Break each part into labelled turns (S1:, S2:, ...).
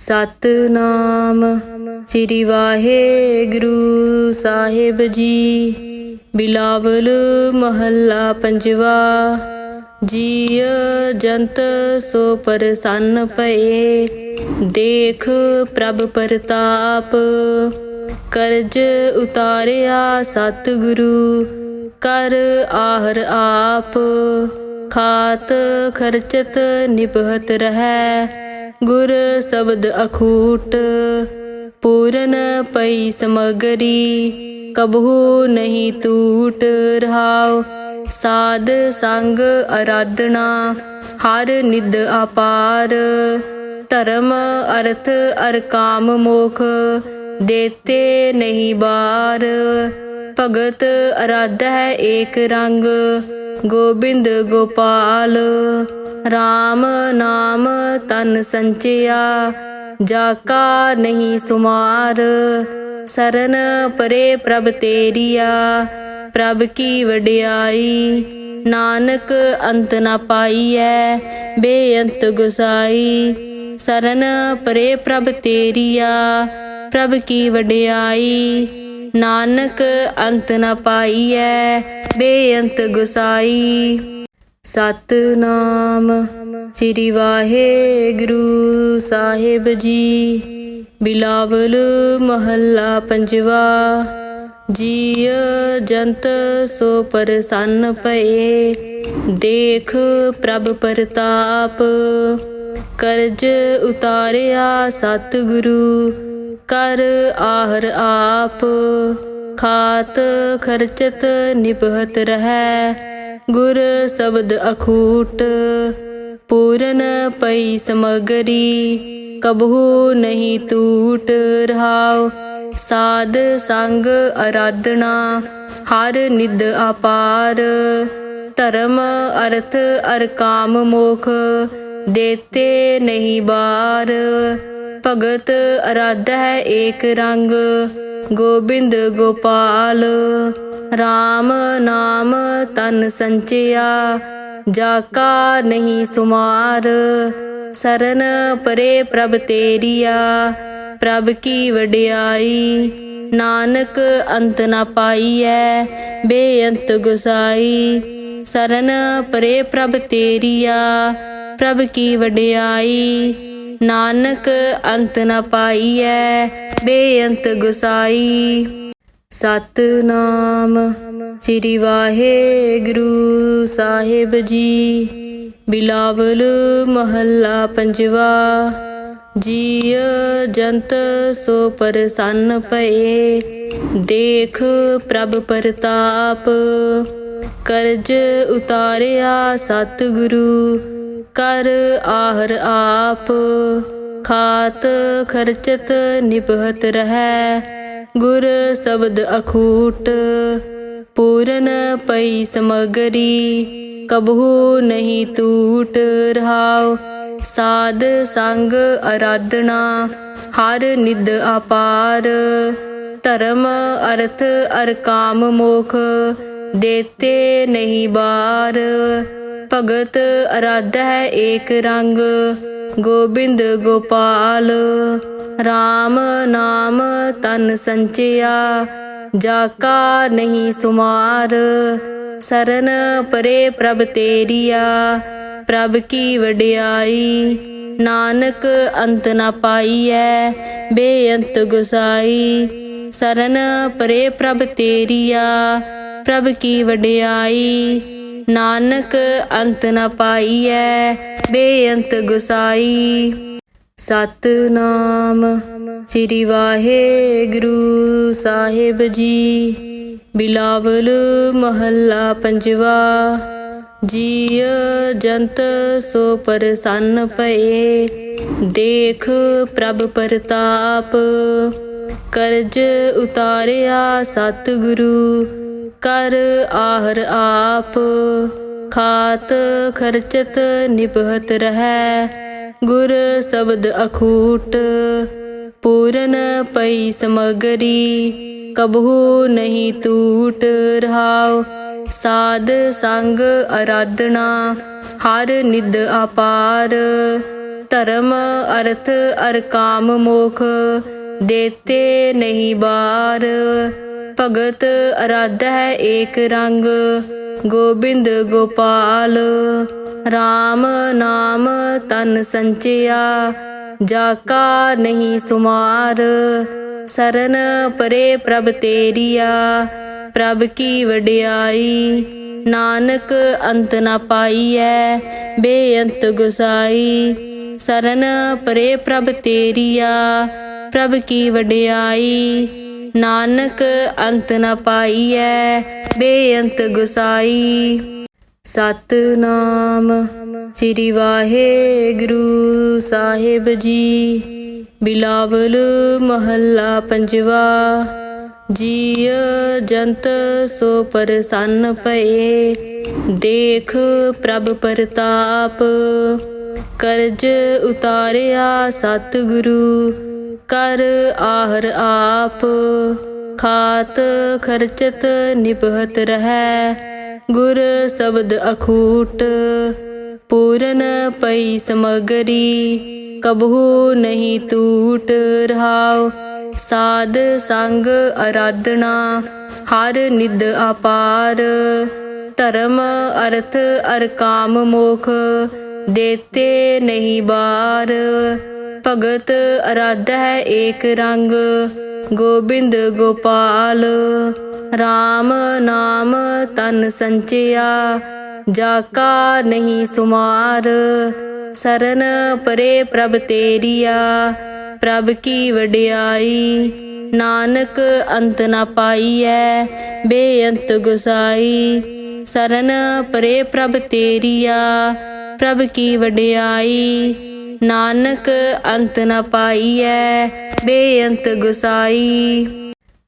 S1: ਸਤਨਾਮ ਸ੍ਰੀ ਵਾਹਿਗੁਰੂ ਸਾਹਿਬ ਜੀ। ਬਿਲਾਵਲ ਮਹੱਲਾ ਪੰਜਵਾ, ਜੀਅ ਜੰਤ ਸੋ ਪ੍ਰਸੰਨ ਪਏ। ਦੇਖ ਪ੍ਰਭ ਪ੍ਰਤਾਪ, ਕਰਜ ਉਤਾਰਿਆ ਸਤਿਗੁਰੂ, ਕਰ ਆਹਰ ਆਪ। ਖਾਤ ਖਰਚਤ ਨਿਭਤ ਰਹੈ। ਗੁਰ ਸ਼ਬਦ ਅਖੂਟ, ਪੂਰਨ ਪਈ ਸਮਗਰੀ, ਕਬਹੂ ਨਹੀਂ ਟੂਟ ਰਹਾਉ। ਸਾਧ ਸੰਗ ਅਰਾਧਨਾ, ਹਰ ਨਿਦ ਅਪਾਰ। ਧਰਮ ਅਰਥ ਅਰ ਕਾਮ ਮੋਖ, ਦੇਤੇ ਨਹੀਂ ਬਾਰ। ਭਗਤ ਅਰਾਧ ਹੈ ਏਕ ਰੰਗ, ਗੋਬਿੰਦ ਗੋਪਾਲ। RAM ਨਾਮ ਤਨ ਸੰਚਿਆ, ਜਾ ਕਾ ਨਹੀਂ ਸੁਮਾਰ। ਸਰਨ ਪਰੇ ਪ੍ਰਭ ਤੇਰੀਆ, ਪ੍ਰਭ ਕੀ ਵਡਿਆਈ। ਨਾਨਕ ਅੰਤ ਨਾ ਪਾਈਐ, ਬੇਅੰਤ ਗੁਸਾਈ। ਸਰਨ ਪਰੇ ਪ੍ਰਭ ਤੇਰੀਆ, ਪ੍ਰਭ ਕੀ ਵਡਿਆਈ। ਨਾਨਕ ਅੰਤ ਨਾ ਪਾਈਐ, ਬੇਅੰਤ ਗੁਸਾਈ। ਸਤਨਾਮ। ਸ੍ਰੀ ਵਾਹਿਗੁਰੂ ਸਾਹਿਬ ਜੀ। ਬਿਲਾਵਲ ਮਹੱਲਾ ਪੰਜਵਾ। ਜੀਅ ਜੰਤ ਸੋ ਪ੍ਰਸੰਨ ਭਏ। ਦੇਖ ਪ੍ਰਭ ਪ੍ਰਤਾਪ। ਕਰਜ ਉਤਾਰਿਆ ਸਤਿਗੁਰੂ। ਕਰ ਆਹਰ ਆਪ। ਖਾਤ ਖਰਚਤ ਨਿਭਤ ਰਹੈ। ਗੁਰ ਸ਼ਬਦ ਅਖੂਟ, ਪੂਰਨ ਪਈ ਸਮਗਰੀ, ਕਬਹੂ ਨਹੀਂ ਟੂਟ ਰਹਾਉ। ਸਾਧ ਸੰਗ ਅਰਾਧਨਾ, ਹਰ ਨਿਦ ਅਪਾਰ। ਧਰਮ ਅਰਥ ਅਰ ਕਾਮ ਮੋਖ, ਦੇਤੇ ਨਹੀਂ ਬਾਰ। ਭਗਤ ਅਰਾਧ ਹੈ ਏਕ ਰੰਗ, ਗੋਬਿੰਦ ਗੋਪਾਲ। RAM ਨਾਮ ਤਨ ਸੰਚਿਆ, ਜਾ ਕਾ ਨਹੀਂ ਸੁਮਾਰ। ਸਰਨ ਪਰੇ ਪ੍ਰਭ ਤੇਰੀਆ, ਪ੍ਰਭ ਕੀ ਵਡਿਆਈ। ਨਾਨਕ ਅੰਤ ਨਾ ਪਾਈਐ, ਬੇਅੰਤ ਗੁਸਾਈ। ਸਰਨ ਪਰੇ ਪ੍ਰਭ ਤੇਰੀਆ, ਪ੍ਰਭ ਕੀ ਵਡਿਆਈ। ਨਾਨਕ ਅੰਤ ਨਾ ਪਾਈਐ, ਬੇਅੰਤ ਗੁਸਾਈ। ਸਤਨਾਮ ਸ੍ਰੀ ਵਾਹਿਗੁਰੂ ਸਾਹਿਬ ਜੀ। ਬਿਲਾਵਲ ਮਹੱਲਾ ਪੰਜਵਾ, ਜੀਅ ਜੰਤ ਸੋ ਪ੍ਰਸੰਨ ਪਏ। ਦੇਖ ਪ੍ਰਭ ਪ੍ਰਤਾਪ, ਕਰਜ ਉਤਾਰਿਆ ਸਤਿਗੁਰੂ। ਕਰ ਆਹਰ ਆਪ, ਖਾਤ ਖਰਚਤ ਨਿਭਤ ਰਹੈ। ਗੁਰ ਸ਼ਬਦ ਅਖੂਟ, ਪੂਰਨ ਪਈ ਸਮਗਰੀ, ਕਬਹੂ ਨਹੀਂ ਟੂਟ ਰਹਾਉ। ਸਾਧ ਸੰਗ ਅਰਾਧਨਾ, ਹਰ ਨਿਦ ਅਪਾਰ। ਧਰਮ ਅਰਥ ਅਰ ਕਾਮ ਮੋਖ, ਦੇਤੇ ਨਹੀਂ ਬਾਰ। ਭਗਤ ਅਰਾਧ ਹੈ ਏਕ ਰੰਗ, ਗੋਬਿੰਦ ਗੋਪਾਲ। RAM ਨਾਮ ਤਨ ਸੰਚਿਆ, ਜਾ ਕਾ ਨਹੀਂ ਸੁਮਾਰ। ਸਰਨ ਪਰੇ ਪ੍ਰਭ ਤੇਰੀਆ, ਪ੍ਰਭ ਕੀ ਵਡਿਆਈ। ਨਾਨਕ ਅੰਤ ਨਾ ਪਾਈਐ, ਬੇਅੰਤ ਗੁਸਾਈ। ਸਰਨ ਪਰੇ ਪ੍ਰਭ ਤੇਰੀਆ, ਪ੍ਰਭ ਕੀ ਵਡਿਆਈ। ਨਾਨਕ ਅੰਤ ਨਾ ਪਾਈਐ, ਬੇਅੰਤ ਗੁਸਾਈ। ਸਤਨਾਮ ਸ੍ਰੀ ਵਾਹਿਗੁਰੂ ਸਾਹਿਬ ਜੀ। ਬਿਲਾਵਲ ਮਹੱਲਾ ਪੰਜਵਾ, ਜੀਅ ਜੰਤ ਸੋ ਪ੍ਰਸੰਨ ਪਏ। ਦੇਖ ਪ੍ਰਭ ਪ੍ਰਤਾਪ, ਕਰਜ ਉਤਾਰਿਆ ਸਤਿਗੁਰੂ। ਕਰ ਆਹਰ ਆਪ, ਖਾਤ ਖਰਚਤ ਨਿਭਤ ਰਹੈ। ਗੁਰ ਸ਼ਬਦ ਅਖੂਟ, ਪੂਰਨ ਪਈ ਸਮਗਰੀ, ਕਬਹੂ ਨਹੀਂ ਟੂਟ ਰਹਾਉ। ਸਾਧ ਸੰਗ ਅਰਾਧਨਾ, ਹਰ ਨਿਦ ਅਪਾਰ। ਧਰਮ ਅਰਥ ਅਰ ਕਾਮ ਮੋਖ, ਦੇਤੇ ਨਹੀਂ ਬਾਰ। ਭਗਤ ਅਰਾਧ ਹੈ ਏਕ ਰੰਗ, ਗੋਬਿੰਦ ਗੋਪਾਲ। RAM ਨਾਮ ਤਨ ਸੰਚਿਆ, ਜਾ ਕਾ ਨਹੀਂ ਸੁਮਾਰ। ਸਰਨ ਪਰੇ ਪ੍ਰਭ ਤੇਰੀਆ, ਪ੍ਰਭ ਕੀ ਵਡਿਆਈ। ਨਾਨਕ ਅੰਤ ਨਾ ਪਾਈਐ, ਬੇਅੰਤ ਗੁਸਾਈ। ਸਰਨ ਪਰੇ ਪ੍ਰਭ ਤੇਰੀਆ, ਪ੍ਰਭ ਕੀ ਵਡਿਆਈ। ਨਾਨਕ ਅੰਤ ਨਾ ਪਾਈਐ, ਬੇਅੰਤ ਗੁਸਾਈ। ਸਤਨਾਮ ਸ੍ਰੀ ਵਾਹਿਗੁਰੂ ਸਾਹਿਬ ਜੀ। ਬਿਲਾਵਲ ਮਹੱਲਾ ਪੰਜਵਾ, ਜੀਅ ਜੰਤ ਸੋ ਪਰਸੰਨ ਪਏ। ਦੇਖ ਪ੍ਰਭ ਪ੍ਰਤਾਪ, ਕਰਜ ਉਤਾਰਿਆ ਸਤਿਗੁਰੂ। ਕਰ ਆਹਰ ਆਪ, ਖਾਤ ਖਰਚਤ ਨਿਭਤ ਰਹੈ। ਗੁਰ ਸ਼ਬਦ ਅਖੂਟ, ਪੂਰਨ ਪਈ ਸਮਗਰੀ, ਕਬਹੂ ਨਹੀਂ ਟੂਟ ਰਹਾਉ। ਸਾਧ ਸੰਗ ਅਰਾਧਨਾ, ਹਰ ਨਿਦ ਅਪਾਰ। ਧਰਮ ਅਰਥ ਅਰ ਕਾਮ ਮੋਖ, ਦੇਤੇ ਨਹੀਂ ਬਾਰ। ਭਗਤ ਅਰਾਧ ਹੈ ਏਕ ਰੰਗ, ਗੋਬਿੰਦ ਗੋਪਾਲ। RAM ਨਾਮ ਤਨ ਸੰਚਿਆ, ਜਾ ਕਾ ਨਹੀਂ ਸੁਮਾਰ। ਸਰਨ ਪਰੇ ਪ੍ਰਭ ਤੇਰੀਆ, ਪ੍ਰਭ ਕੀ ਵਡਿਆਈ। ਨਾਨਕ ਅੰਤ ਨਾ ਪਾਈਐ, ਬੇਅੰਤ ਗੁਸਾਈ। ਸਰਨ ਪਰੇ ਪ੍ਰਭ ਤੇਰੀਆ, ਪ੍ਰਭ ਕੀ ਵਡਿਆਈ। ਨਾਨਕ ਅੰਤ ਨਾ ਪਾਈਐ, ਬੇਅੰਤ ਗੁਸਾਈ।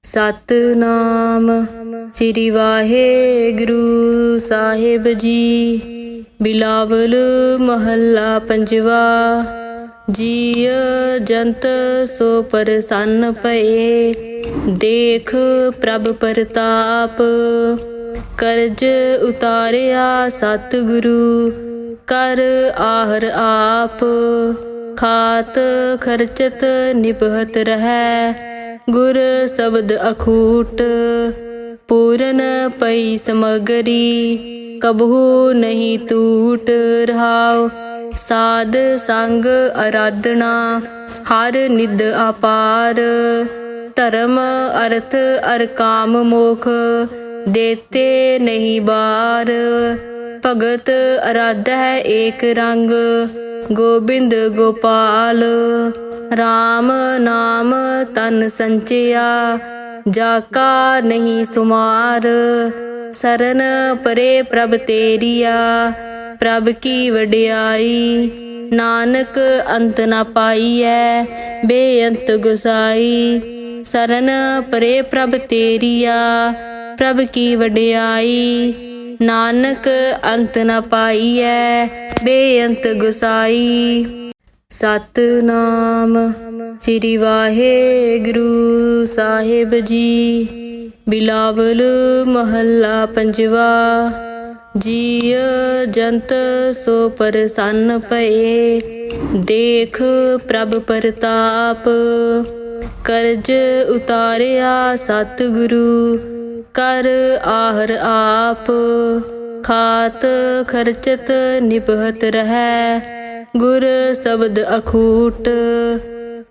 S1: ਸਤਨਾਮ ਸ੍ਰੀ ਵਾਹਿਗੁਰੂ ਸਾਹਿਬ ਜੀ। ਬਿਲਾਵਲ ਮਹੱਲਾ ਪੰਜਵਾ, ਜੀਅ ਜੰਤ ਸੋ ਪਰਸੰਨ ਪਏ। ਦੇਖ ਪ੍ਰਭ ਪ੍ਰਤਾਪ, ਕਰਜ ਉਤਾਰਿਆ ਸਤਿਗੁਰੂ। ਕਰ ਆਹਰ ਆਪ, ਖਾਤ ਖਰਚਤ ਨਿਭਤ ਰਹੈ, ਗੁਰ ਸ਼ਬਦ ਅਖੂਟ, ਪੂਰਨ ਪਈ ਸਮਗਰੀ, ਕਬਹੂ ਨਹੀਂ ਟੂਟ ਰਹਾਉ, ਸਾਧ ਸੰਗ ਅਰਾਧਨਾ, ਹਰ ਨਿਦ ਅਪਾਰ, ਧਰਮ ਅਰਥ ਅਰ ਕਾਮ ਮੋਖ, ਦੇਤੇ ਨਹੀਂ ਬਾਰ। ਭਗਤ ਅਰਾਧ ਹੈ ਏਕ ਰੰਗ, ਗੋਬਿੰਦ ਗੋਪਾਲ। RAM ਨਾਮ ਤਨ ਸੰਚਿਆ, ਜਾ ਕਾ ਨਹੀਂ ਸੁਮਾਰ। ਸਰਨ ਪਰੇ ਪ੍ਰਭ ਤੇਰੀਆ, ਪ੍ਰਭ ਕੀ ਵਡਿਆਈ। ਨਾਨਕ ਅੰਤ ਨਾ ਪਾਈਐ, ਬੇਅੰਤ ਗੁਸਾਈ। ਸਰਨ ਪਰੇ ਪ੍ਰਭ ਤੇਰੀਆ, ਪ੍ਰਭ ਕੀ ਵਡਿਆਈ। ਨਾਨਕ ਅੰਤ ਨਾ ਪਾਈਐ, ਬੇਅੰਤ ਗੁਸਾਈ। ਸਤਨਾਮ ਸ੍ਰੀ ਵਾਹਿਗੁਰੂ ਸਾਹਿਬ ਜੀ। ਬਿਲਾਵਲ ਮਹੱਲਾ ਪੰਜਵਾ, ਜੀਅ ਜੰਤ ਸੋ ਪਰਸੰਨ ਪਏ। ਦੇਖ ਪ੍ਰਭ ਪ੍ਰਤਾਪ, ਕਰਜ ਉਤਾਰਿਆ ਸਤਿਗੁਰੂ। ਕਰ ਆਹਰ ਆਪ, ਖਾਤ ਖਰਚਤ ਨਿਭਤ ਰਹੈ। ਗੁਰ ਸ਼ਬਦ ਅਖੂਟ,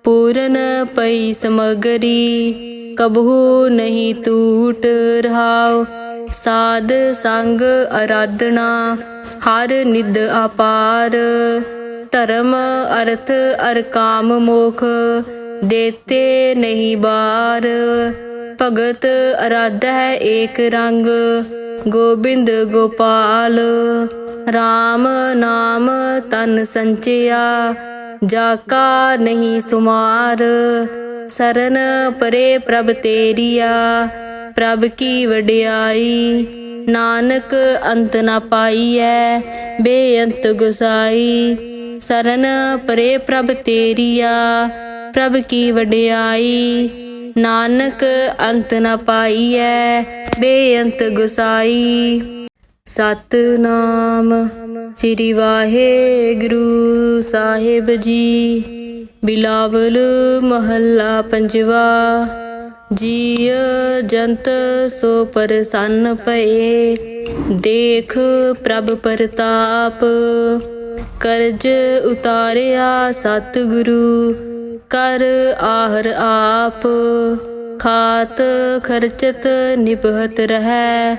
S1: ਪੂਰਨ ਪਈ ਸਮਗਰੀ, ਕਬਹੂ ਨਹੀਂ ਟੂਟ ਰਹਾਉ। ਸਾਧ ਸੰਗ ਅਰਾਧਨਾ, ਹਰ ਨਿਦ ਅਪਾਰ। ਧਰਮ ਅਰਥ ਅਰ ਕਾਮ ਮੋਖ, ਦੇਤੇ ਨਹੀਂ ਬਾਰ। ਭਗਤ ਅਰਾਧ ਹੈ ਏਕ ਰੰਗ, ਗੋਬਿੰਦ ਗੋਪਾਲ। RAM ਨਾਮ ਤਨ ਸੰਚਿਆ, ਜਾ ਕਾ ਨਹੀਂ ਸੁਮਾਰ। ਸਰਨ ਪਰੇ ਪ੍ਰਭ ਤੇਰੀਆ, ਪ੍ਰਭ ਕੀ ਵਡਿਆਈ। ਨਾਨਕ ਅੰਤ ਨਾ ਪਾਈਐ, ਬੇਅੰਤ ਗੁਸਾਈ। ਸਰਨ ਪਰੇ ਪ੍ਰਭ ਤੇਰੀਆ, ਪ੍ਰਭ ਕੀ ਵਡਿਆਈ। ਨਾਨਕ ਅੰਤ ਨਾ ਪਾਈਐ, ਬੇਅੰਤ ਗੁਸਾਈ। ਸਤਨਾਮ ਸ੍ਰੀ ਵਾਹਿਗੁਰੂ ਸਾਹਿਬ ਜੀ। ਬਿਲਾਵਲ ਮਹੱਲਾ ਪੰਜਵਾ, ਜੀਅ ਜੰਤ ਸੋ ਪ੍ਰਸੰਨ ਪਏ। ਦੇਖ ਪ੍ਰਭ ਪ੍ਰਤਾਪ, ਕਰਜ ਉਤਾਰਿਆ ਸਤਿਗੁਰੂ। ਕਰ ਆਹਰ ਆਪ, ਖਾਤ ਖਰਚਤ ਨਿਭਤ ਰਹੈ।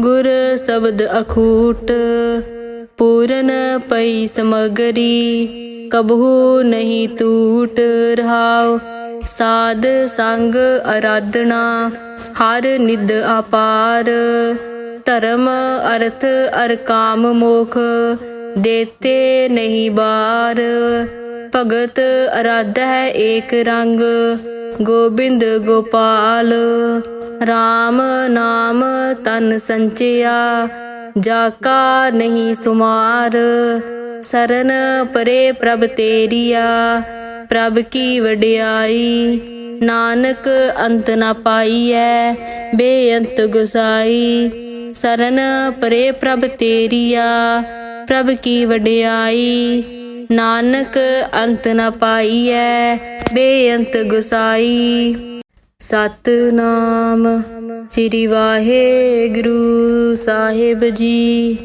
S1: ਗੁਰ ਸ਼ਬਦ ਅਖੂਟ, ਪੂਰਨ ਪਈ ਸਮਗਰੀ, ਕਬਹੂ ਨਹੀਂ ਟੂਟ ਰਹਾਉ। ਸਾਧ ਸੰਗ ਅਰਾਧਨਾ, ਹਰ ਨਿਦ ਅਪਾਰ। ਧਰਮ ਅਰਥ ਅਰ ਕਾਮ ਮੋਖ, ਦੇਤੇ ਨਹੀਂ ਬਾਰ। ਭਗਤ ਅਰਾਧ ਹੈ ਏਕ ਰੰਗ, ਗੋਬਿੰਦ ਗੋਪਾਲ। RAM ਨਾਮ ਤਨ ਸੰਚਿਆ, ਜਾ ਕਾ ਨਹੀਂ ਸੁਮਾਰ। ਸਰਨ ਪਰੇ ਪ੍ਰਭ ਤੇਰੀਆ, ਪ੍ਰਭ ਕੀ ਵਡਿਆਈ। ਨਾਨਕ ਅੰਤ ਨਾ ਪਾਈਐ, ਬੇਅੰਤ ਗੁਸਾਈ। ਸਰਨ ਪਰੇ ਪ੍ਰਭ ਤੇਰੀਆ, ਪ੍ਰਭ ਕੀ ਵਡਿਆਈ। ਨਾਨਕ ਅੰਤ ਨਾ ਪਾਈਐ, ਬੇਅੰਤ ਗੁਸਾਈ। ਸਤਨਾਮ ਸ੍ਰੀ ਵਾਹਿਗੁਰੂ ਸਾਹਿਬ ਜੀ।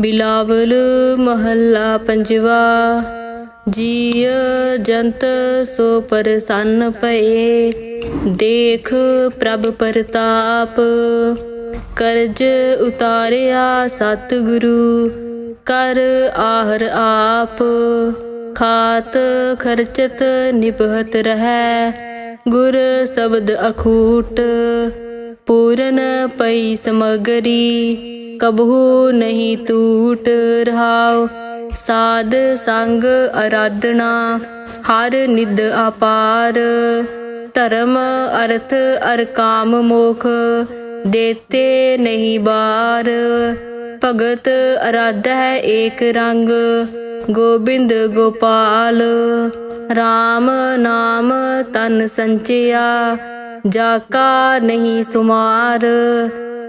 S1: ਬਿਲਾਵਲ ਮਹੱਲਾ ਪੰਜਵਾ, ਜੀਅ ਜੰਤ ਸੋ ਪ੍ਰਸੰਨ ਪਏ। ਦੇਖ ਪ੍ਰਭ ਪ੍ਰਤਾਪ, ਕਰਜ ਉਤਾਰਿਆ ਸਤਿਗੁਰੂ। ਕਰ ਆਹਰ ਆਪ, ਖਾਤ ਖਰਚਤ ਨਿਭਤ ਰਹੈ, ਗੁਰ ਸ਼ਬਦ ਅਖੂਟ, ਪੂਰਨ ਪਈ ਸਮਗਰੀ, ਕਬਹੂ ਨਹੀਂ ਟੂਟ ਰਹਾਉ, ਸਾਧ ਸੰਗ ਅਰਾਧਨਾ, ਹਰ ਨਿਦ ਅਪਾਰ, ਧਰਮ ਅਰਥ ਅਰ ਕਾਮ ਮੋਖ, ਦੇਤੇ ਨਹੀਂ ਬਾਰ। ਭਗਤ ਅਰਾਧ ਹੈ ਏਕ ਰੰਗ, ਗੋਬਿੰਦ ਗੋਪਾਲ। RAM ਨਾਮ ਤਨ ਸੰਚਿਆ, ਜਾ ਕਾ ਨਹੀਂ ਸੁਮਾਰ।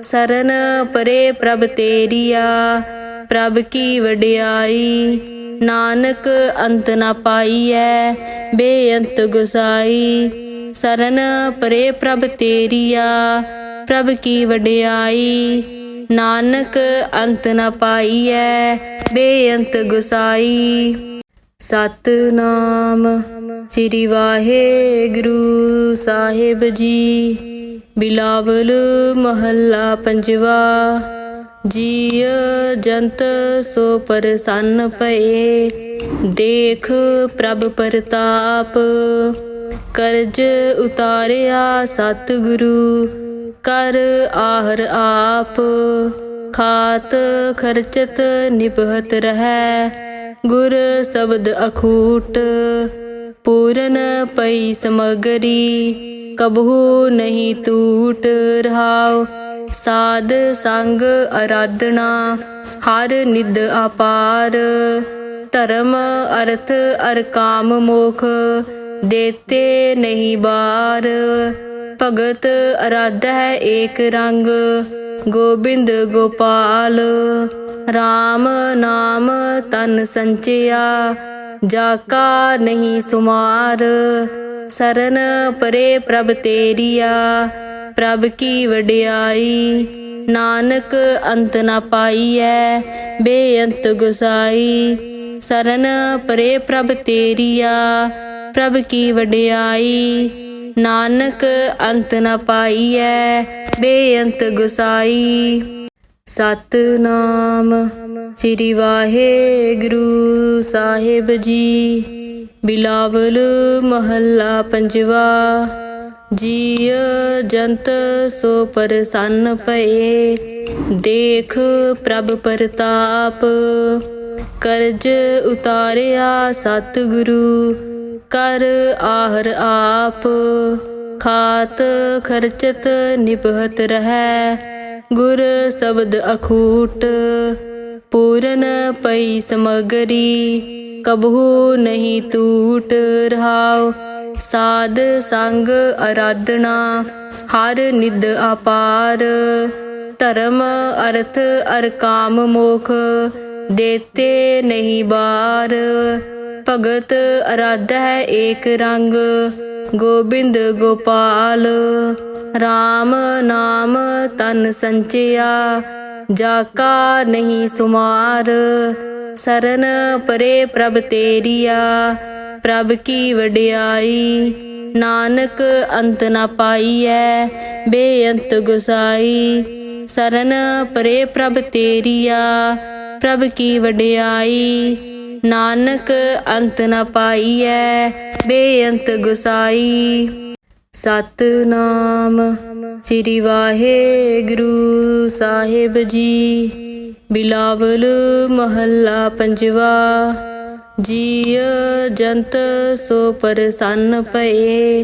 S1: ਸਰਨ ਪਰੇ ਪ੍ਰਭ ਤੇਰੀਆ, ਪ੍ਰਭ ਕੀ ਵਡਿਆਈ। ਨਾਨਕ ਅੰਤ ਨਾ ਪਾਈਐ, ਬੇਅੰਤ ਗੁਸਾਈ। ਸਰਨ ਪਰੇ ਪ੍ਰਭ ਤੇਰੀਆ, ਪ੍ਰਭ ਕੀ ਵਡਿਆਈ। ਨਾਨਕ ਅੰਤ ਨਾ ਪਾਈਐ, ਬੇਅੰਤ ਗੁਸਾਈ। ਸਤਨਾਮ ਸ੍ਰੀ ਵਾਹਿਗੁਰੂ ਸਾਹਿਬ ਜੀ। ਬਿਲਾਵਲ ਮਹੱਲਾ ਪੰਜਵਾ, ਜੀਅ ਜੰਤ ਸੋ ਪ੍ਰਸੰਨ ਪਏ। ਦੇਖ ਪ੍ਰਭ ਪ੍ਰਤਾਪ, ਕਰਜ ਉਤਾਰਿਆ ਸਤਿਗੁਰੂ। ਕਰ ਆਹਰ ਆਪ, ਖਾਤ ਖਰਚਤ ਨਿਭਤ ਰਹੈ। ਗੁਰ ਸ਼ਬਦ ਅਖੂਟ, ਪੂਰਨ ਪਈ ਸਮਗਰੀ, ਕਬਹੂ ਨਹੀਂ ਟੂਟ ਰਹਾਉ। ਸਾਧ ਸੰਗ ਅਰਾਧਨਾ, ਹਰ ਨਿਦ ਅਪਾਰ। ਧਰਮ ਅਰਥ ਅਰ ਕਾਮ ਮੋਖ, ਦੇਤੇ ਨਹੀਂ ਬਾਰ। ਭਗਤ ਅਰਾਧ ਹੈ ਏਕ ਰੰਗ, ਗੋਬਿੰਦ ਗੋਪਾਲ। RAM ਨਾਮ ਤਨ ਸੰਚਿਆ, ਜਾ ਕਾ ਨਹੀਂ ਸੁਮਾਰ। ਸਰਨ ਪਰੇ ਪ੍ਰਭ ਤੇਰੀਆ, ਪ੍ਰਭ ਕੀ ਵਡਿਆਈ। ਨਾਨਕ ਅੰਤ ਨਾ ਪਾਈਐ, ਬੇਅੰਤ ਗੁਸਾਈ। ਸਰਨ ਪਰੇ ਪ੍ਰਭ ਤੇਰੀਆ, ਪ੍ਰਭ ਕੀ ਵਡਿਆਈ। ਨਾਨਕ ਅੰਤ ਨਾ ਪਾਈਐ, ਬੇਅੰਤ ਗੁਸਾਈ। ਸਤਨਾਮ ਸ੍ਰੀ ਵਾਹਿਗੁਰੂ ਸਾਹਿਬ ਜੀ। ਬਿਲਾਵਲ ਮਹੱਲਾ ਪੰਜਵਾ, ਜੀਅ ਜੰਤ ਸੋ ਪ੍ਰਸੰਨ ਪਏ। ਦੇਖ ਪ੍ਰਭ ਪ੍ਰਤਾਪ, ਕਰਜ ਉਤਾਰਿਆ ਸਤਿਗੁਰੂ। ਕਰ ਆਹਰ ਆਪ, ਖਾਤ ਖਰਚਤ ਨਿਭਤ ਰਹੈ। ਗੁਰ ਸ਼ਬਦ ਅਖੂਟ, ਪੂਰਨ ਪਈ ਸਮਗਰੀ, ਕਬਹੂ ਨਹੀਂ ਟੂਟ ਰਹਾਉ। ਸਾਧ ਸੰਗ ਅਰਾਧਨਾ, ਹਰ ਨਿਦ ਅਪਾਰ। ਧਰਮ ਅਰਥ ਅਰ ਕਾਮ ਮੋਖ, ਦੇਤੇ ਨਹੀਂ ਬਾਰ। ਭਗਤ ਅਰਾਧ ਹੈ ਏਕ ਰੰਗ, ਗੋਬਿੰਦ ਗੋਪਾਲ। RAM ਨਾਮ ਤਨ ਸੰਚਿਆ, ਜਾ ਕਾ ਨਹੀਂ ਸੁਮਾਰ। ਸਰਨ ਪਰੇ ਪ੍ਰਭ ਤੇਰੀਆ, ਪ੍ਰਭ ਕੀ ਵਡਿਆਈ। ਨਾਨਕ ਅੰਤ ਨਾ ਪਾਈਐ, ਬੇਅੰਤ ਗੁਸਾਈ। ਸਰਨ ਪਰੇ ਪ੍ਰਭ ਤੇਰੀਆ, ਪ੍ਰਭ ਕੀ ਵਡਿਆਈ। ਨਾਨਕ ਅੰਤ ਨਾ ਪਾਈਐ, ਬੇਅੰਤ ਗੁਸਾਈ। ਸਤਨਾਮ ਸ੍ਰੀ ਵਾਹਿਗੁਰੂ ਸਾਹਿਬ ਜੀ। ਬਿਲਾਵਲ ਮਹੱਲਾ ਪੰਜਵਾ, ਜੀਅ ਜੰਤ ਸੋ ਪਰਸੰਨ ਪਏ।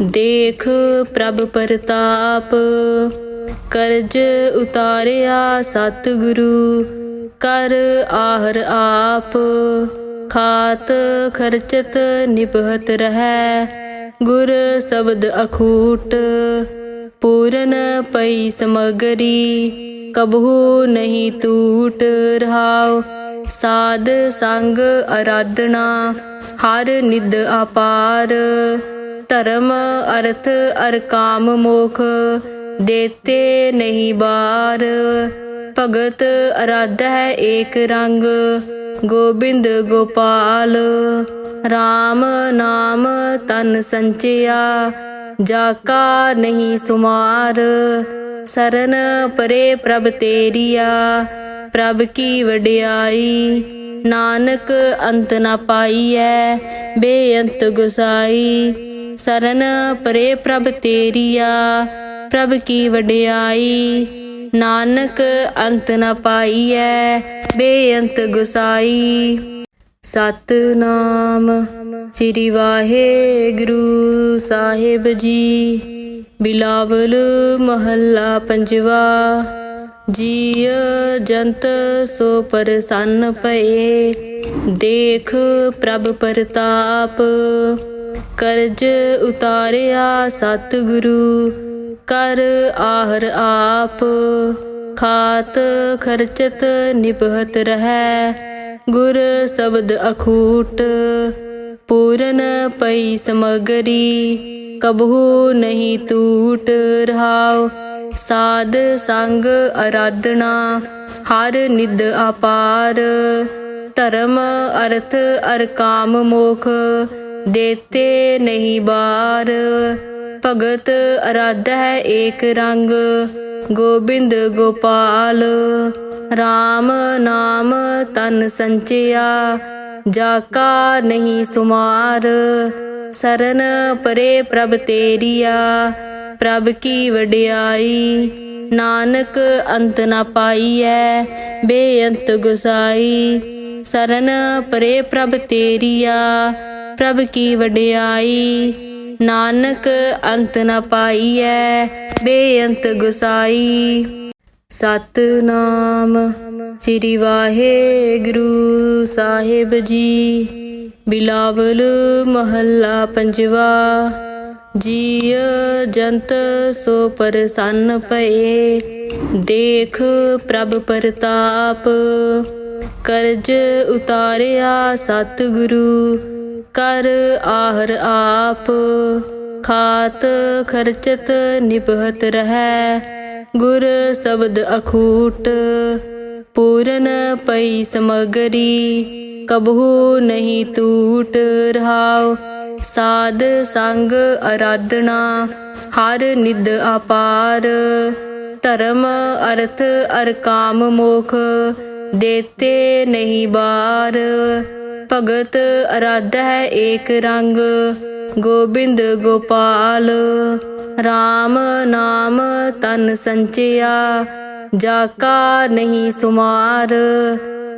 S1: ਦੇਖ ਪ੍ਰਭ ਪ੍ਰਤਾਪ, ਕਰਜ ਉਤਾਰਿਆ ਸਤਿਗੁਰੂ। ਕਰ ਆਹਰ ਆਪ, ਖਾਤ ਖਰਚਤ ਨਿਭਤ ਰਹੈ, ਗੁਰ ਸ਼ਬਦ ਅਖੂਟ, ਪੂਰਨ ਪਈ ਸਮਗਰੀ, ਕਬਹੂ ਨਹੀਂ ਟੂਟ ਰਹਾਉ, ਸਾਧ ਸੰਗ ਅਰਾਧਨਾ, ਹਰ ਨਿਦ ਅਪਾਰ, ਧਰਮ ਅਰਥ ਅਰ ਕਾਮ ਮੋਖ, ਦੇਤੇ ਨਹੀਂ ਬਾਰ। ਭਗਤ ਅਰਾਧ ਹੈ ਏਕ ਰੰਗ, ਗੋਬਿੰਦ ਗੋਪਾਲ। RAM ਨਾਮ ਤਨ ਸੰਚਿਆ, ਜਾ ਕਾ ਨਹੀਂ ਸੁਮਾਰ। ਸਰਨ ਪਰੇ ਪ੍ਰਭ ਤੇਰੀਆ, ਪ੍ਰਭ ਕੀ ਵਡਿਆਈ। ਨਾਨਕ ਅੰਤ ਨਾ ਪਾਈਐ, ਬੇਅੰਤ ਗੁਸਾਈ। ਸਰਨ ਪਰੇ ਪ੍ਰਭ ਤੇਰੀਆ, ਪ੍ਰਭ ਕੀ ਵਡਿਆਈ। ਨਾਨਕ ਅੰਤ ਨਾ ਪਾਈਐ, ਬੇਅੰਤ ਗੁਸਾਈ। ਸਤਨਾਮ ਸ੍ਰੀ ਵਾਹਿਗੁਰੂ ਸਾਹਿਬ ਜੀ। ਬਿਲਾਵਲ ਮਹੱਲਾ ਪੰਜਵਾ, ਜੀਅ ਜੰਤ ਸੋ ਪਰਸੰਨ ਪਏ। ਦੇਖ ਪ੍ਰਭ ਪ੍ਰਤਾਪ, ਕਰਜ ਉਤਾਰਿਆ ਸਤਿਗੁਰੂ। ਕਰ ਆਹਰ ਆਪ, ਖਾਤ ਖਰਚਤ ਨਿਭਤ ਰਹੈ। ਗੁਰ ਸ਼ਬਦ ਅਖੂਟ, ਪੂਰਨ ਪਈ ਸਮਗਰੀ, ਕਬਹੂ ਨਹੀਂ ਟੂਟ ਰਹਾਉ। ਸਾਧ ਸੰਗ ਅਰਾਧਨਾ, ਹਰ ਨਿਦ ਅਪਾਰ। ਧਰਮ ਅਰਥ ਅਰ ਕਾਮ ਮੋਖ, ਦੇਤੇ ਨਹੀਂ ਬਾਰ। ਭਗਤ ਅਰਾਧ ਹੈ ਏਕ ਰੰਗ, ਗੋਬਿੰਦ ਗੋਪਾਲ। RAM ਨਾਮ ਤਨ ਸੰਚਿਆ, ਜਾ ਕਾ ਨਹੀਂ ਸੁਮਾਰ। ਸਰਨ ਪਰੇ ਪ੍ਰਭ ਤੇਰੀਆ, ਪ੍ਰਭ ਕੀ ਵਡਿਆਈ। ਨਾਨਕ ਅੰਤ ਨਾ ਪਾਈਐ, ਬੇਅੰਤ ਗੁਸਾਈ। ਸਰਨ ਪਰੇ ਪ੍ਰਭ ਤੇਰੀਆ, ਪ੍ਰਭ ਕੀ ਵਡਿਆਈ। ਨਾਨਕ ਅੰਤ ਨਾ ਪਾਈਐ, ਬੇਅੰਤ ਗੁਸਾਈ। ਸਤਨਾਮ ਸ੍ਰੀ ਵਾਹਿਗੁਰੂ ਸਾਹਿਬ ਜੀ। ਬਿਲਾਵਲ ਮਹੱਲਾ ਪੰਜਵਾ, ਜੀਅ ਜੰਤ ਸੋ ਪਰਸੰਨ ਪਏ ਦੇਖ ਪ੍ਰਭ ਪ੍ਰਤਾਪ, ਕਰਜ ਉਤਾਰਿਆ ਸਤਿਗੁਰੂ। ਕਰ ਆਹਰ ਆਪ, ਖਾਤ ਖਰਚਤ ਨਿਭਤ ਰਹੈ। ਗੁਰ ਸ਼ਬਦ ਅਖੂਟ, ਪੂਰਨ ਪਈ ਸਮਗਰੀ, ਕਬਹੂ ਨਹੀਂ ਟੂਟ ਰਹਾਉ। ਸਾਧ ਸੰਗ ਅਰਾਧਨਾ, ਹਰ ਨਿਦ ਅਪਾਰ। ਧਰਮ ਅਰਥ ਅਰ ਕਾਮ ਮੋਖ, ਦੇਤੇ ਨਹੀਂ ਬਾਰ। ਭਗਤ ਅਰਾਧ ਹੈ ਏਕ ਰੰਗ, ਗੋਬਿੰਦ ਗੋਪਾਲ। RAM ਨਾਮ ਤਨ ਸੰਚਿਆ, ਜਾ ਕਾ ਨਹੀਂ ਸੁਮਾਰ।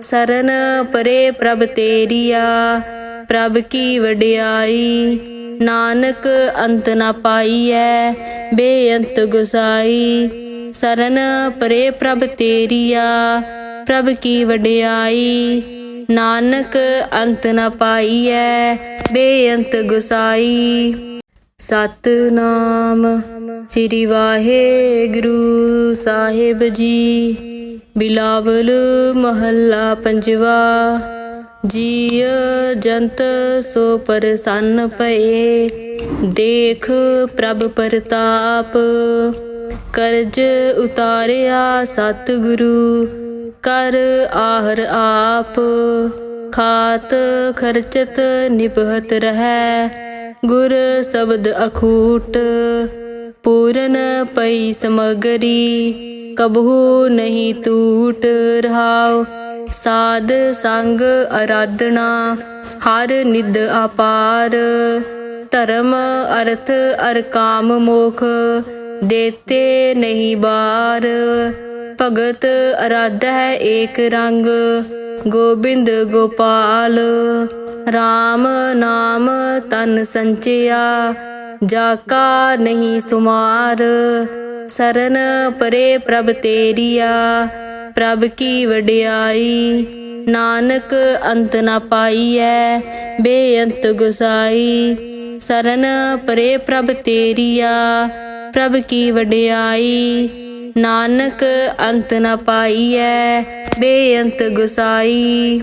S1: ਸਰਨ ਪਰੇ ਪ੍ਰਭ ਤੇਰੀਆ, ਪ੍ਰਭ ਕੀ ਵਡਿਆਈ। ਨਾਨਕ ਅੰਤ ਨਾ ਪਾਈਐ, ਬੇਅੰਤ ਗੁਸਾਈ। ਸਰਨ ਪਰੇ ਪ੍ਰਭ ਤੇਰੀਆ, ਪ੍ਰਭ ਕੀ ਵਡਿਆਈ। ਨਾਨਕ ਅੰਤ ਨਾ ਪਾਈਐ, ਬੇਅੰਤ ਗੁਸਾਈ। ਸਤਨਾਮ ਸ੍ਰੀ ਵਾਹਿਗੁਰੂ ਸਾਹਿਬ ਜੀ। ਬਿਲਾਵਲ ਮਹੱਲਾ ਪੰਜਵਾ ਜੀ ਜੰਤ ਸੋ ਪਰਸੰਨ ਪਏ ਦੇਖ ਪ੍ਰਭ ਪ੍ਰਤਾਪ, ਕਰਜ ਉਤਾਰਿਆ ਸਤਿਗੁਰੂ। ਕਰ ਆਹਰ ਆਪ, ਖਾਤ ਖਰਚਤ ਨਿਭਤ ਰਹੈ, ਗੁਰ ਸ਼ਬਦ ਅਖੂਟ, ਪੂਰਨ ਪਈ ਸਮਗਰੀ, ਕਬਹੂ ਨਹੀਂ ਟੂਟ ਰਹਾਉ, ਸਾਧ ਸੰਗ ਅਰਾਧਨਾ, ਹਰ ਨਿਦ ਆਪਾਰ ਧਰਮ ਅਰਥ ਅਰ ਕਾਮ ਮੋਖ, ਦੇਤੇ ਨਹੀਂ ਬਾਰ। ਭਗਤ ਅਰਾਧ ਹੈ ਏਕ ਰੰਗ, ਗੋਬਿੰਦ ਗੋਪਾਲ। RAM ਨਾਮ ਤਨ ਸੰਚਿਆ, ਜਾ ਕਾ ਨਹੀਂ ਸੁਮਾਰ। ਸਰਨ ਪਰੇ ਪ੍ਰਭ ਤੇਰੀਆ, ਪ੍ਰਭ ਕੀ ਵਡਿਆਈ। ਨਾਨਕ ਅੰਤ ਨਾ ਪਾਈਐ, ਬੇਅੰਤ ਗੁਸਾਈ। ਸਰਨ ਪਰੇ ਪ੍ਰਭ ਤੇਰੀਆ, ਪ੍ਰਭ ਕੀ ਵਡਿਆਈ। ਨਾਨਕ ਅੰਤ ਨ ਪਾਈਐ, ਬੇਅੰਤ ਗੁਸਾਈ।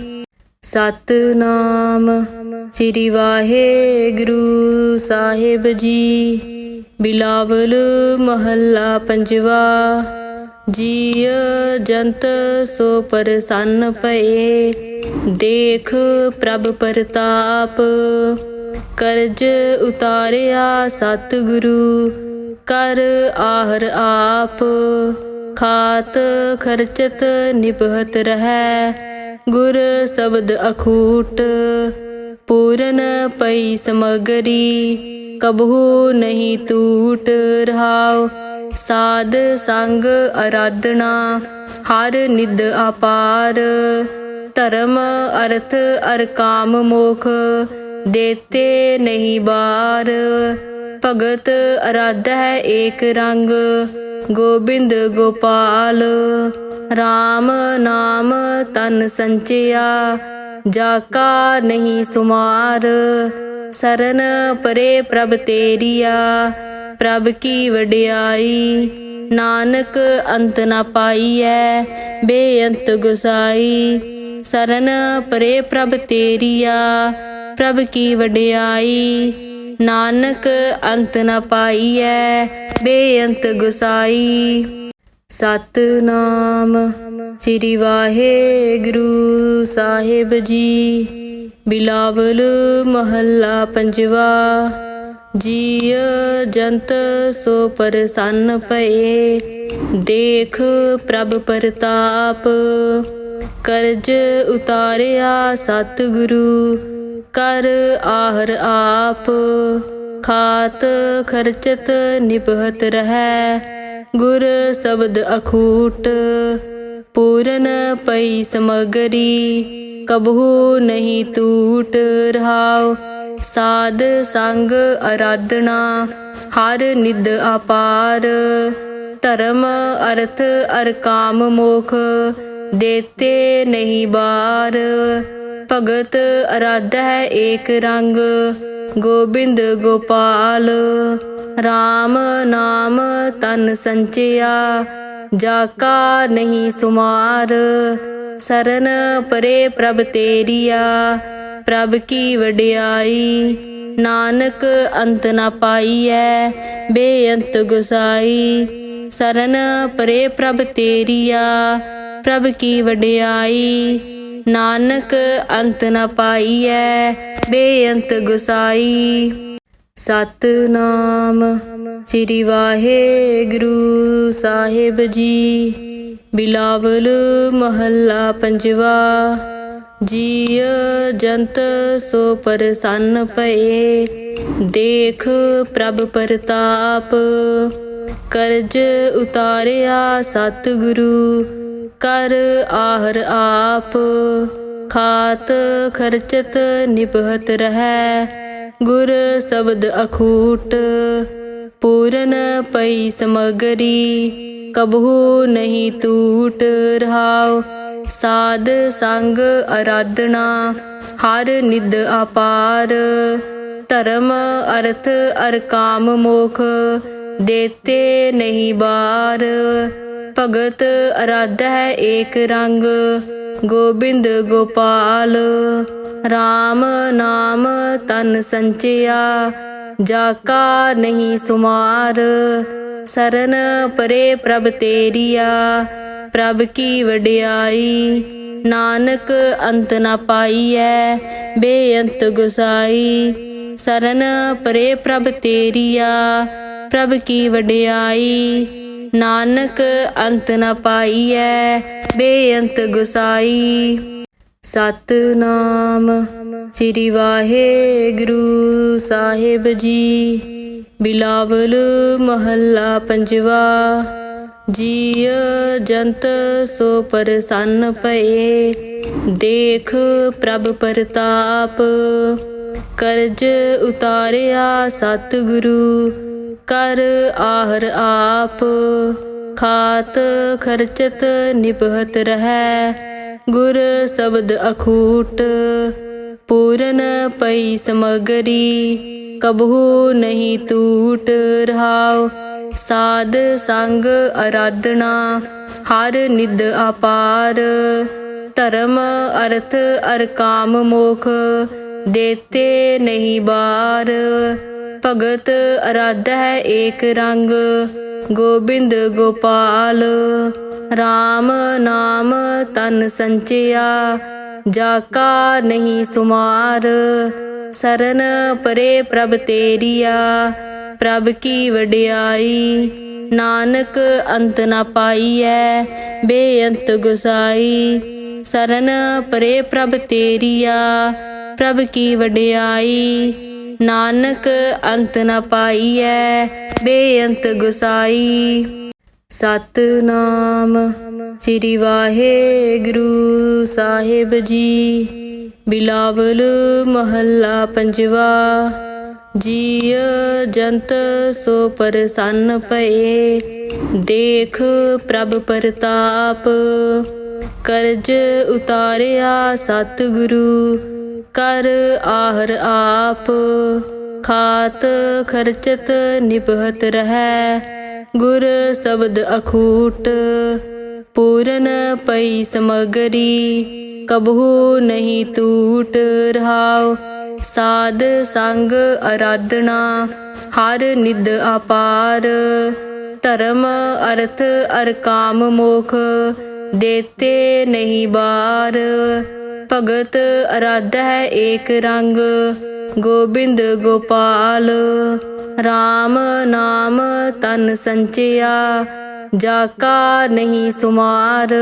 S1: ਸਤਨਾਮ ਸ੍ਰੀ ਵਾਹਿਗੁਰੂ ਸਾਹਿਬ ਜੀ। ਬਿਲਾਵਲ ਮਹੱਲਾ ਪੰਜਵਾ, ਜੀਅ ਜੰਤ ਸੋ ਪਰਸੰਨ ਪਏ। ਦੇਖ ਪ੍ਰਭ ਪ੍ਰਤਾਪ, ਕਰਜ ਉਤਾਰਿਆ ਸਤਿਗੁਰੂ। ਕਰ ਆਹਰ ਆਪ, ਖਾਤ ਖਰਚਤ ਨਿਭਤ ਰਹੈ। ਗੁਰ ਸ਼ਬਦ ਅਖੂਟ, ਪੂਰਨ ਪਈ ਸਮਗਰੀ, ਕਬਹੂ ਨਹੀਂ ਟੂਟ ਰਹਾਉ। ਸਾਧ ਸੰਗ ਅਰਾਧਨਾ, ਹਰ ਨਿਦ ਅਪਾਰ। ਧਰਮ ਅਰਥ ਅਰ ਕਾਮ ਮੋਖ, ਦੇਤੇ ਨਹੀਂ ਬਾਰ। ਭਗਤ ਅਰਾਧਾ ਹੈ ਏਕ ਰੰਗ, ਗੋਬਿੰਦ ਗੋਪਾਲ। RAM ਨਾਮ ਤਨ ਸੰਚਿਆ, ਜਾ ਕਾ ਨਹੀਂ ਸੁਮਾਰ। ਸਰਨ ਪਰੇ ਪ੍ਰਭ ਤੇਰੀਆ, ਪ੍ਰਭ ਕੀ ਵਡਿਆਈ। ਨਾਨਕ ਅੰਤ ਨਾ ਪਾਈਐ, ਬੇਅੰਤ ਗੁਸਾਈ। ਸਰਨ ਪਰੇ ਪ੍ਰਭ ਤੇਰੀਆ, ਪ੍ਰਭ ਕੀ ਵਡਿਆਈ। ਨਾਨਕ ਅੰਤ ਨ ਪਾਈਐ, ਬੇਅੰਤ ਗੁਸਾਈ। ਸਤਨਾਮ ਸ੍ਰੀ ਵਾਹਿਗੁਰੂ ਸਾਹਿਬ ਜੀ। ਬਿਲਾਵਲ ਮਹੱਲਾ ਪੰਜਵਾ, ਜੀਅ ਜੰਤ ਸੋ ਪਰਸੰਨ ਪਏ। ਦੇਖ ਪ੍ਰਭ ਪ੍ਰਤਾਪ, ਕਰਜ ਉਤਾਰਿਆ ਸਤਿਗੁਰੂ। ਕਰ ਆਹਰ ਆਪ, ਖਾਤ ਖਰਚਤ ਨਿਭਤ ਰਹੈ। ਗੁਰ ਸ਼ਬਦ ਅਖੂਟ, ਪੂਰਨ ਪਈ ਸਮਗਰੀ, ਕਬਹੂ ਨਹੀਂ ਟੂਟ ਰਹਾਉ। ਸਾਧ ਸੰਗ ਅਰਾਧਨਾ, ਹਰ ਨਿਦ ਆਪਾਰ ਧਰਮ ਅਰਥ ਅਰ ਕਾਮ ਮੋਖ, ਦੇਤੇ ਨਹੀਂ ਬਾਰ। ਭਗਤ ਅਰਾਧਾ ਹੈ ਏਕ ਰੰਗ, ਗੋਬਿੰਦ ਗੋਪਾਲ। RAM ਨਾਮ ਤਨ ਸੰਚਿਆ, ਜਾ ਕਾ ਨਹੀਂ ਸੁਮਾਰ। ਸਰਨ ਪਰੇ ਪ੍ਰਭ ਤੇਰੀਆ, ਪ੍ਰਭ ਕੀ ਵਡਿਆਈ। ਨਾਨਕ ਅੰਤ ਨ ਪਾਈਐ, ਬੇਅੰਤ ਗੁਸਾਈ। ਸਰਨ ਪਰੇ ਪ੍ਰਭ ਤੇਰੀਆ, ਪ੍ਰਭ ਕੀ ਵਡਿਆਈ। ਨਾਨਕ ਅੰਤ ਨ ਪਾਈਐ, ਬੇਅੰਤ ਗੁਸਾਈ। ਸਤਨਾਮ ਸ੍ਰੀ ਵਾਹਿਗੁਰੂ ਸਾਹਿਬ ਜੀ। ਬਿਲਾਵਲ ਮਹੱਲਾ ਪੰਜਵਾ ਜੀ ਜੰਤ ਸੋ ਪਰਸੰਨ ਪਏ। ਦੇਖ ਪ੍ਰਭ ਪ੍ਰਤਾਪ, ਕਰਜ ਉਤਾਰਿਆ ਸਤਿਗੁਰੂ। ਕਰ ਆਹਰ ਆਪ, ਖਾਤ ਖਰਚਤ ਨਿਭਤ ਰਹੈ। ਗੁਰ ਸ਼ਬਦ ਅਖੂਟ, ਪੂਰਨ ਪਈ ਸਮਗਰੀ, ਕਬਹੂ ਨਹੀਂ ਟੂਟ ਰਹਾਉ। ਸਾਧ ਸੰਗ ਅਰਾਧਨਾ, ਹਰ ਨਿਦ ਅਪਾਰ। ਧਰਮ ਅਰਥ ਅਰ ਕਾਮ ਮੋਖ, ਦੇਤੇ ਨਹੀਂ ਬਾਰ। ਭਗਤ ਅਰਾਧ ਹੈ ਏਕ ਰੰਗ, ਗੋਬਿੰਦ ਗੋਪਾਲ। RAM ਨਾਮ ਤਨ ਸੰਚਿਆ, ਜਾ ਕਾ ਨਹੀਂ ਸੁਮਾਰ। ਸਰਨ ਪਰੇ ਪ੍ਰਭ ਤੇਰੀਆ, ਪ੍ਰਭ ਕੀ ਵਡਿਆਈ। ਨਾਨਕ ਅੰਤ ਨਾ ਪਾਈਐ, ਬੇਅੰਤ ਗੁਸਾਈ। ਸਰਨ ਪਰੇ ਪ੍ਰਭ ਤੇਰੀਆ, ਪ੍ਰਭ ਕੀ ਵਡਿਆਈ। ਨਾਨਕ ਅੰਤ ਨਾ ਪਾਈਐ, ਬੇਅੰਤ ਗੁਸਾਈ। ਸਤਨਾਮ ਸ੍ਰੀ ਵਾਹਿਗੁਰੂ ਸਾਹਿਬ ਜੀ। ਬਿਲਾਵਲ ਮਹੱਲਾ ਪੰਜਵਾ, ਜੀਅ ਜੰਤ ਸੋ ਪਰਸੰਨ ਪਏ। ਦੇਖ ਪ੍ਰਭ ਪ੍ਰਤਾਪ, ਕਰਜ ਉਤਾਰਿਆ ਸਤਿਗੁਰੂ। ਕਰ ਆਹਰ ਆਪ, ਖਾਤ ਖਰਚਤ ਨਿਭਤ ਰਹੈ। ਗੁਰ ਸ਼ਬਦ ਅਖੂਟ, ਪੂਰਨ ਪਈ ਸਮਗਰੀ, ਕਬਹੂ ਨਹੀਂ ਟੂਟ ਰਹਾਉ। ਸਾਧ ਸੰਗ ਅਰਾਧਨਾ, ਹਰ ਨਿਦ ਅਪਾਰ। ਧਰਮ ਅਰਥ ਅਰ ਕਾਮ ਮੋਖ, ਦੇਤੇ ਨਹੀਂ ਬਾਰ। ਭਗਤ ਅਰਾਧ ਹੈ ਏਕ ਰੰਗ, ਗੋਬਿੰਦ ਗੋਪਾਲ। RAM ਨਾਮ ਤਨ ਸੰਚਿਆ, ਜਾ ਕਾ ਨਹੀਂ ਸੁਮਾਰ। ਸਰਨ ਪਰੇ ਪ੍ਰਭ ਤੇਰੀਆ, ਪ੍ਰਭ ਕੀ ਵਡਿਆਈ। ਨਾਨਕ ਅੰਤ ਨਾ ਪਾਈਐ, ਬੇਅੰਤ ਗੁਸਾਈ। ਸਰਨ ਪਰੇ ਪ੍ਰਭ ਤੇਰੀਆ, ਪ੍ਰਭ ਕੀ ਵਡਿਆਈ। ਨਾਨਕ ਅੰਤ ਨਾ ਪਾਈਐ, ਬੇਅੰਤ ਗੁਸਾਈ। ਸਤਨਾਮ ਸ੍ਰੀ ਵਾਹਿਗੁਰੂ ਸਾਹਿਬ ਜੀ। ਬਿਲਾਵਲ ਮਹੱਲਾ ਪੰਜਵਾ, ਜੀਅ ਜੰਤ ਸੋ ਪਰਸੰਨ ਪਏ। ਦੇਖ ਪ੍ਰਭ ਪ੍ਰਤਾਪ, ਕਰਜ ਉਤਾਰਿਆ ਸਤਿਗੁਰੂ। ਕਰ ਆਹਰ ਆਪ, ਖਾਤ ਖਰਚਤ ਨਿਭਤ ਰਹੈ। ਗੁਰ ਸ਼ਬਦ ਅਖੂਟ, ਪੂਰਨ ਪਈ ਸਮਗਰੀ, ਕਬਹੂ ਨਹੀਂ ਟੂਟ ਰਹਾਉ। ਸਾਧ ਸੰਗ ਅਰਾਧਨਾ, ਹਰ ਨਿਦ ਅਪਾਰ। ਧਰਮ ਅਰਥ ਅਰ ਕਾਮ ਮੋਖ, ਦੇਤੇ ਨਹੀਂ ਬਾਰ। ਭਗਤ ਅਰਾਧ ਹੈ ਏਕ ਰੰਗ, ਗੋਬਿੰਦ ਗੋਪਾਲ। RAM ਨਾਮ ਤਨ ਸੰਚਿਆ, ਜਾ ਕਾ ਨਹੀਂ ਸੁਮਾਰ।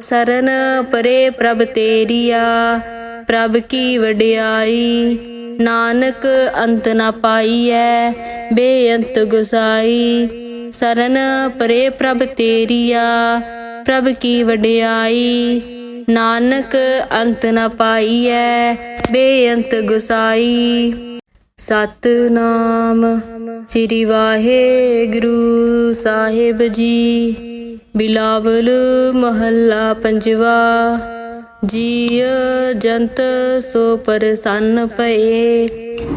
S1: ਸਰਨ ਪਰੇ ਪ੍ਰਭ ਤੇਰੀਆ, ਪ੍ਰਭ ਕੀ ਵਡਿਆਈ। ਨਾਨਕ ਅੰਤ ਨਾ ਪਾਈਐ, ਬੇਅੰਤ ਗੁਸਾਈ। ਸਰਨ ਪਰੇ ਪ੍ਰਭ ਤੇਰੀਆ, ਪ੍ਰਭ ਕੀ ਵਡਿਆਈ। ਨਾਨਕ ਅੰਤ ਨਾ ਪਾਈਐ, ਬੇਅੰਤ ਗੁਸਾਈ। ਸਤਨਾਮ ਸ੍ਰੀ ਵਾਹਿਗੁਰੂ ਸਾਹਿਬ ਜੀ। ਬਿਲਾਵਲ ਮਹੱਲਾ ਪੰਜਵਾ ਜੀ ਜੰਤ ਸੋ ਪਰਸੰਨ ਪਏ।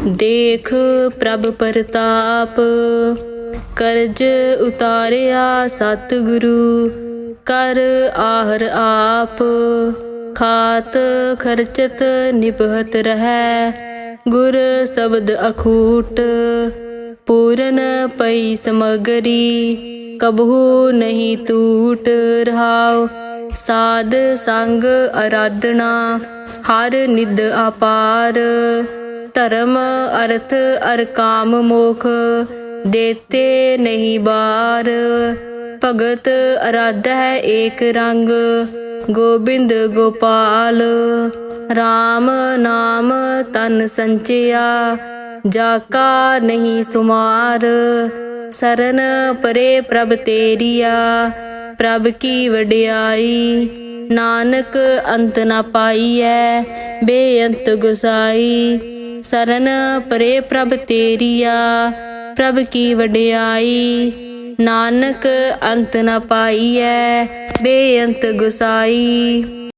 S1: ਦੇਖ ਪ੍ਰਭ ਪ੍ਰਤਾਪ, ਕਰਜ ਉਤਾਰਿਆ ਸਤਿਗੁਰੂ। ਕਰ ਆਹਰ ਆਪ, ਖਾਤ ਖਰਚਤ ਨਿਭਤ ਰਹੈ। ਗੁਰ ਸ਼ਬਦ ਅਖੂਟ, ਪੂਰਨ ਪਈ ਸਮਗਰੀ, ਕਬਹੂ ਨਹੀਂ ਟੂਟ ਰਹਾਉ। ਸਾਧ ਸੰਗ ਅਰਾਧਨਾ, ਹਰ ਨਿਦ ਅਪਾਰ। ਧਰਮ ਅਰਥ ਅਰ ਕਾਮ ਮੋਖ, ਦੇਤੇ ਨਹੀਂ ਬਾਰ। ਭਗਤ ਅਰਾਧ ਹੈ ਏਕ ਰੰਗ, ਗੋਬਿੰਦ ਗੋਪਾਲ। RAM ਨਾਮ ਤਨ ਸੰਚਿਆ, ਜਾ ਕਾ ਨਹੀਂ ਸੁਮਾਰ। ਸਰਨ ਪਰੇ ਪ੍ਰਭ ਤੇਰੀਆ, ਪ੍ਰਭ ਕੀ ਵਡਿਆਈ। ਨਾਨਕ ਅੰਤ ਨਾ ਪਾਈਐ, ਬੇਅੰਤ ਗੁਸਾਈ। ਸਰਨ ਪਰੇ ਪ੍ਰਭ ਤੇਰੀਆ, ਪ੍ਰਭ ਕੀ ਵਡਿਆਈ। ਨਾਨਕ ਅੰਤ ਨਾ ਪਾਈਐ ਬੇਅੰਤ ਗੁਸਾਈ।